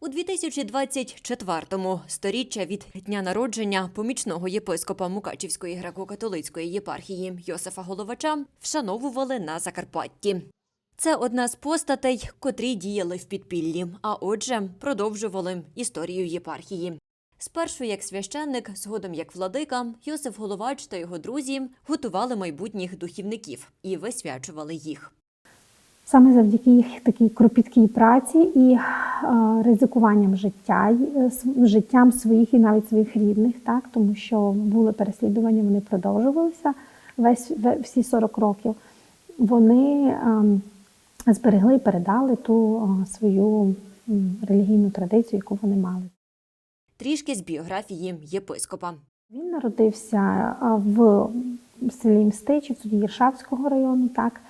У 2024-му, сторіччя від дня народження помічного єпископа Мукачівської греко-католицької єпархії Йосифа Головача, вшановували на Закарпатті. Це одна з постатей, котрі діяли в підпіллі, а отже, продовжували історію єпархії. Спершу як священник, згодом як владика, Йосиф Головач та його друзі готували майбутніх духівників і висвячували їх. Саме завдяки їх такій кропіткій праці і е, ризикуванням життя, е, життям своїх і навіть своїх рідних, так тому що були переслідування, вони продовжувалися весь ве- всі 40 років. Вони ем, зберегли і передали ту е, свою релігійну традицію, яку вони мали. Трішки з біографії єпископа. Він народився в селі Мстичів, тоді Єршавського району. Так.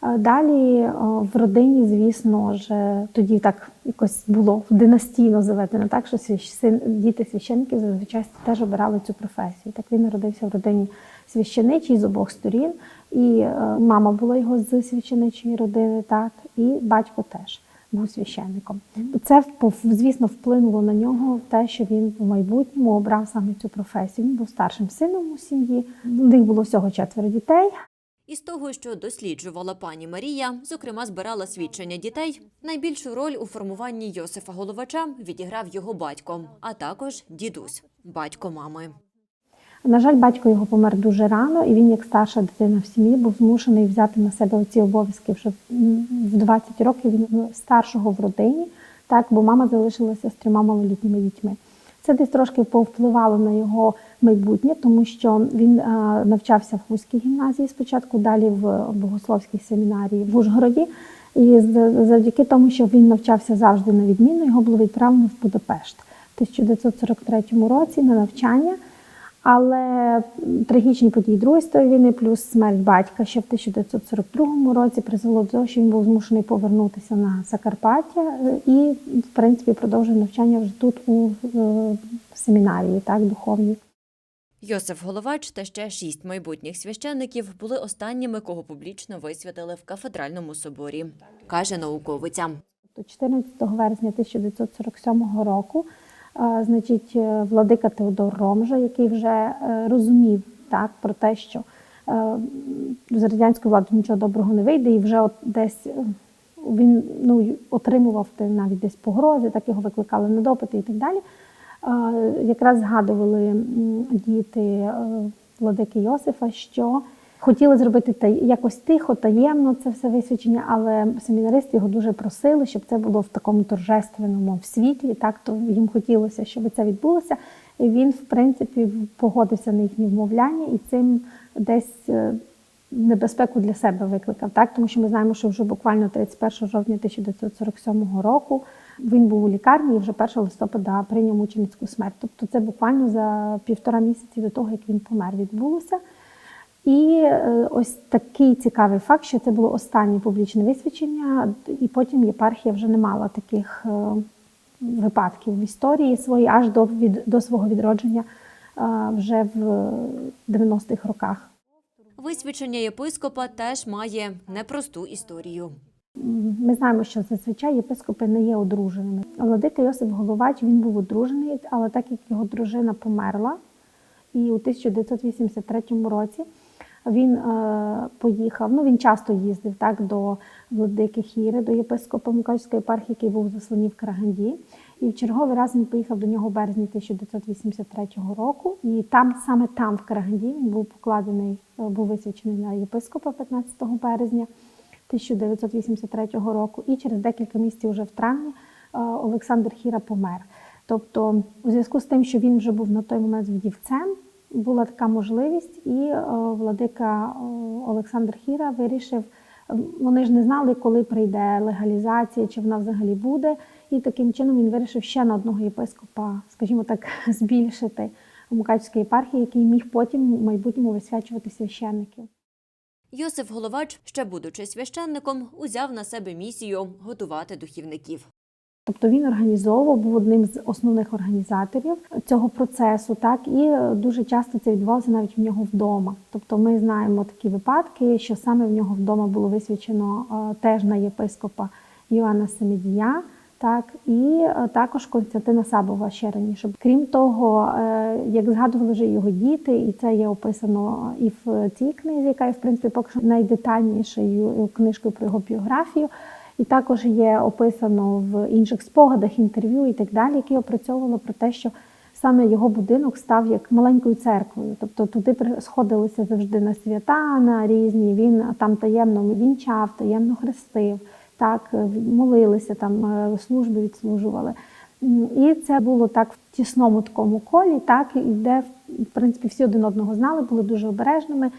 А Далі в родині, звісно ж, тоді так якось було династійно заведено, так що син- діти священників зазвичай теж обирали цю професію. Так він народився в родині священичій з обох сторін, і е, мама була його з священичої родини, так, і батько теж був священником. Це звісно вплинуло на нього те, що він в майбутньому обрав саме цю професію. Він був старшим сином у сім'ї. У них було всього четверо дітей. Із того, що досліджувала пані Марія, зокрема збирала свідчення дітей, найбільшу роль у формуванні Йосифа Головача відіграв його батько, а також дідусь, батько мами. На жаль, батько його помер дуже рано, і він, як старша дитина в сім'ї, був змушений взяти на себе ці обов'язки вже в 20 років. Він старшого в родині, так, бо мама залишилася з трьома малолітніми дітьми. Це десь трошки повпливало на його майбутнє, тому що він е, навчався в Хуській гімназії спочатку, далі в Богословській семінарії в Ужгороді. І завдяки тому, що він навчався завжди на відміну, його було відправлено в Будапешт в 1943 році на навчання. Але трагічні події Другої світової війни, плюс смерть батька ще в 1942 році призвело до того, що він був змушений повернутися на Закарпаття е, і, в принципі, продовжив навчання вже тут у е, семінарії, так, духовній. Йосиф Головач та ще шість майбутніх священників були останніми, кого публічно висвятили в кафедральному соборі, каже науковиця. Тобто 14 вересня 1947 року, значить, е, владика Теодор Ромжа, який вже е, розумів так, про те, що е, з радянської влади нічого доброго не вийде, і вже от десь він ну, отримував навіть десь погрози, так його викликали на допити і так далі. Е, Якраз згадували діти е, владики Йосифа, що хотіли зробити та якось тихо, таємно це все висвячення, але семінаристи його дуже просили, щоб це було в такому торжественному в світлі. Так то їм хотілося, щоб це відбулося. І він, в принципі, погодився на їхні вмовляння і цим десь е, небезпеку для себе викликав. Так, тому що ми знаємо, що вже буквально 31 жовтня 1947 року він був у лікарні і вже 1 листопада прийняв мученицьку смерть. Тобто це буквально за півтора місяці до того, як він помер, відбулося. І е, ось такий цікавий факт, що це було останнє публічне висвячення, і потім єпархія вже не мала таких е, випадків в історії своїй аж до, від, до свого відродження е, вже в 90-х роках. Висвячення єпископа теж має непросту історію. Ми знаємо, що зазвичай єпископи не є одруженими. Владика Йосип Головач він був одружений, але так як його дружина померла, і у 1983 році він е, поїхав. Ну він часто їздив так до владики Хіри, до єпископа Мукачської єпархії, який був засланий в Караганді. І в черговий раз він поїхав до нього в березні 1983 року. І там, саме там, в Караганді, він був покладений, е, був висвячений на єпископа 15 березня 1983 року. І через декілька місяців, вже в травні, е, Олександр Хіра помер. Тобто, у зв'язку з тим, що він вже був на той момент вдівцем, була така можливість, і е, владика е, Олександр Хіра вирішив. Вони ж не знали, коли прийде легалізація, чи вона взагалі буде. І таким чином він вирішив ще на одного єпископа, скажімо так, збільшити у Мукачській єпархії, який міг потім в майбутньому висвячувати священників. Йосиф Головач, ще будучи священником, узяв на себе місію готувати духівників. Тобто він організовував, був одним з основних організаторів цього процесу, так і е, дуже часто це відбувалося навіть в нього вдома. Тобто ми знаємо такі випадки, що саме в нього вдома було висвячено е, теж на єпископа Йоанна Семедія, Так, і е, також Константина Сабова ще раніше. Крім того, е, як згадували вже його діти, і це є описано і в цій книзі, яка є в принципі поки що найдетальнішою книжкою про його біографію. І також є описано в інших спогадах, інтерв'ю і так далі, які опрацьовували про те, що саме його будинок став як маленькою церквою. Тобто туди сходилися завжди на свята, на різні. Він там таємно вінчав, таємно хрестив, так е, молилися там, е, служби відслужували. І це було так в тісному такому колі, так і де в принципі всі один одного знали, були дуже обережними.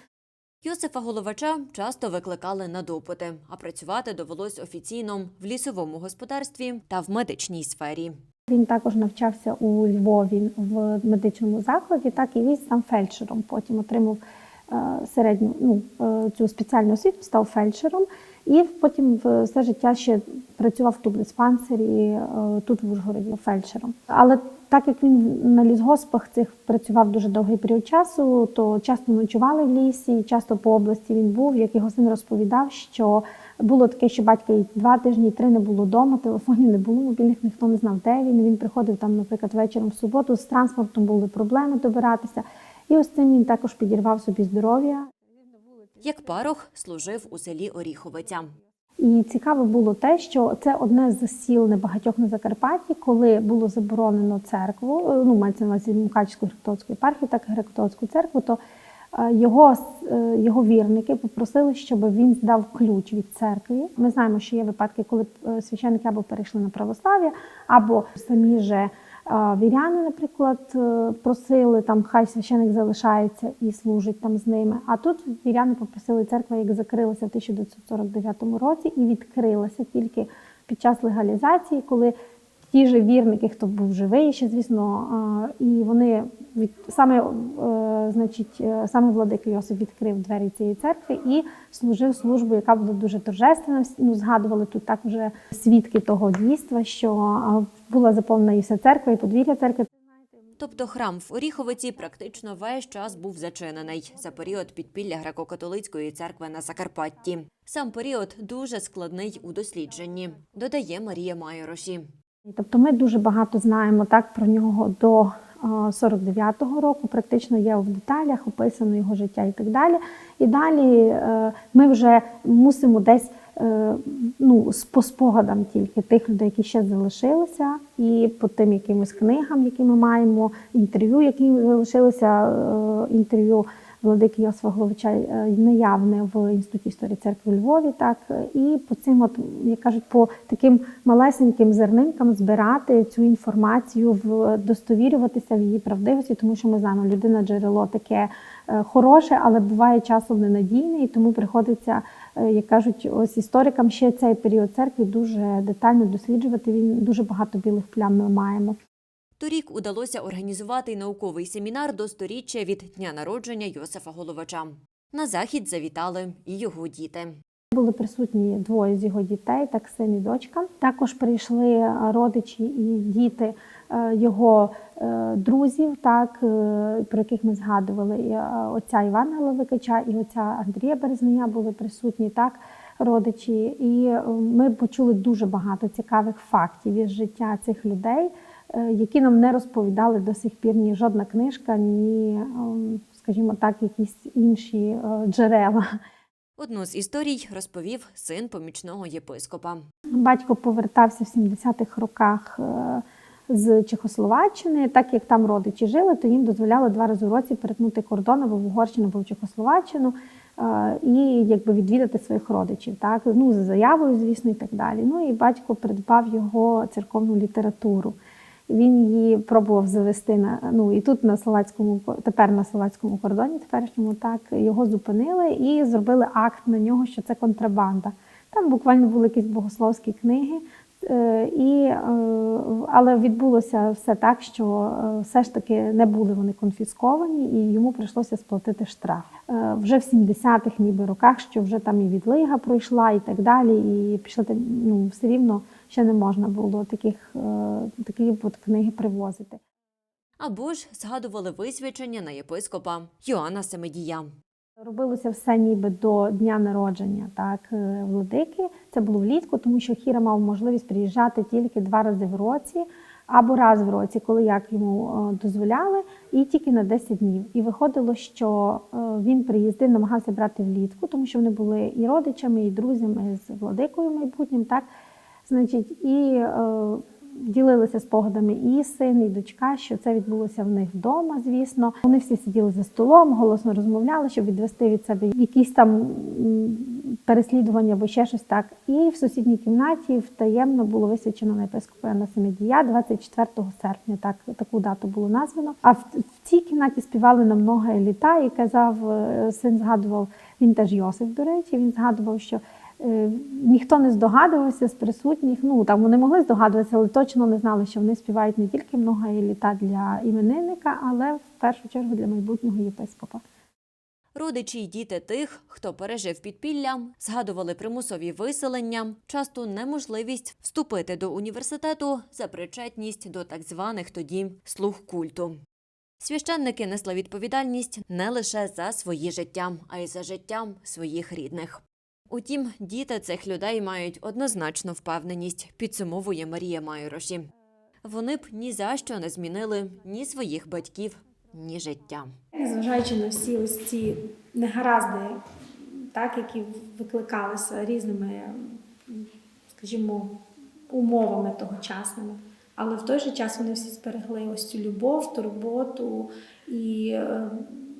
Йосифа Головача часто викликали на допити, а працювати довелось офіційно в лісовому господарстві та в медичній сфері. Він також навчався у Львові в медичному закладі, так і він став фельдшером. Потім отримав е, середню ну, цю спеціальну освіту, став фельдшером, і потім все життя ще працював в тубдиспансері е, тут в Ужгороді фельдшером. Але так як він на лісгоспах цих працював дуже довгий період часу, то часто ночували в лісі, часто по області він був. Як його син розповідав, що було таке, що батька і два тижні, три не було вдома, телефонів не було, мобільних ніхто не знав, де він. Він приходив там, наприклад, вечором в суботу. З транспортом були проблеми добиратися. І ось цим він також підірвав собі здоров'я. Як парох служив у селі Оріховиця. І цікаво було те, що це одне з сіл небагатьох на Закарпатті, коли було заборонено церкву, е, ну мається на увазі Мукачівську греко-католицьку єпархію, так і греко-католицьку церкву, то е, його, е, його вірники попросили, щоб він здав ключ від церкви. Ми знаємо, що є випадки, коли священники або перейшли на православ'я, або самі же віряни, наприклад, е, просили там, хай священик залишається і служить там з ними. А тут віряни попросили церква, як закрилася в 1949 році, і відкрилася тільки під час легалізації, коли ті ж вірники, хто був живий, ще звісно, і вони від саме, е, значить, е, саме владика Йосип відкрив двері цієї церкви і служив службу, яка була дуже торжественна. Ну, згадували тут так вже свідки того дійства, що була заповнена і вся церква, і подвір'я церкви. Тобто храм в Оріховиці практично весь час був зачинений за період підпілля греко-католицької церкви на Закарпатті. Сам період дуже складний у дослідженні, додає Марія Майороші. Тобто ми дуже багато знаємо так про нього до е, 49-го року, практично є в деталях описано його життя і так далі. І далі е, ми вже мусимо десь е, ну, по спогадам тільки тих людей, які ще залишилися, і по тим якимось книгам, які ми маємо, інтерв'ю, які залишилися, е, інтерв'ю владики Йосифа Головича е, наявне в інституті історії церкви у Львові, так і по цим, от як кажуть, по таким малесеньким зернинкам збирати цю інформацію, в достовірюватися в її правдивості, тому що ми знаємо, людина джерело таке е, хороше, але буває часом ненадійне, і тому приходиться, е, як кажуть, ось історикам ще цей період церкви дуже детально досліджувати. Він дуже багато білих плям ми маємо. Торік удалося організувати й науковий семінар до сторіччя від дня народження Йосифа Головача. На захід завітали і його діти. Були присутні двоє з його дітей, так син і дочка. Також прийшли е, родичі і діти е, його е, друзів, так про яких ми згадували. І, Отця Івана Левикача і отця Андрія Березня були присутні, так родичі. І ми почули дуже багато цікавих фактів із життя цих людей, які нам не розповідали до сих пір ні жодна книжка, ні, ем, скажімо так, якісь інші е, джерела. Одну з історій розповів син помічного єпископа. Батько повертався в 70-х роках е, з Чехословаччини. Так як там родичі жили, то їм дозволяли два рази в році перетнути кордон або в Угорщину, або в Чехословаччину е, і якби відвідати своїх родичів. Так? Ну, за заявою, звісно, і так далі. Ну і батько придбав його церковну літературу. Він її пробував завести на ну і тут на словацькому тепер на словацькому кордоні, теперішньому так його зупинили і зробили акт на нього, що це контрабанда. Там буквально були якісь богословські книги, е, і, е, але відбулося все так, що е, все ж таки не були вони конфісковані, і йому прийшлося сплатити штраф. Вже в 70-х ніби роках, що вже там і відлига пройшла, і так далі, і пішли ну, все рівно ще не можна було таких, е, такі от книги привозити. Або ж згадували висвячення на єпископа Йоанна Семедія. Робилося все ніби до дня народження так, е, владики. Це було влітку, тому що Хіра мав можливість приїжджати тільки два рази в році або раз в році, коли як йому е, дозволяли, і тільки на 10 днів. І виходило, що він приїздив, намагався брати влітку, тому що вони були і родичами, і друзями з владикою майбутнім. Так? Значить, і е, ділилися спогадами і син, і дочка, що це відбулося в них вдома, звісно. Вони всі сиділи за столом, голосно розмовляли, щоб відвести від себе якісь там переслідування або ще щось так. І в сусідній кімнаті втаємно було висвячено на єпископа Яна Семедія 24 серпня. Так таку дату було названо. А в, в цій кімнаті співали на много літа, і казав е, син, згадував він теж Йосиф. До речі, він згадував, що Ніхто не здогадувався з присутніх. Ну там вони могли здогадуватися, але точно не знали, що вони співають не тільки много літа для іменинника, але в першу чергу для майбутнього єпископа. Родичі й діти тих, хто пережив підпілля, згадували примусові виселення, часто неможливість вступити до університету за причетність до так званих тоді слуг культу. Священники несли відповідальність не лише за свої життя, а й за життям своїх рідних. Утім, діти цих людей мають однозначну впевненість, підсумовує Марія Майороші. Вони б ні за що не змінили ні своїх батьків, ні життя. Незважаючи на всі ось ці негаразди, так, які викликалися різними, скажімо, умовами тогочасними. Але в той же час вони всі зберегли ось цю любов, турботу і е,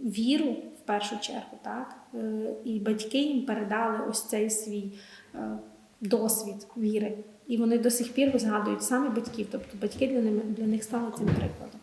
віру першу чергу. Так? Е, і батьки їм передали ось цей свій е, досвід віри. І вони до сих пір згадують саме батьків, тобто батьки для, них стали цим прикладом.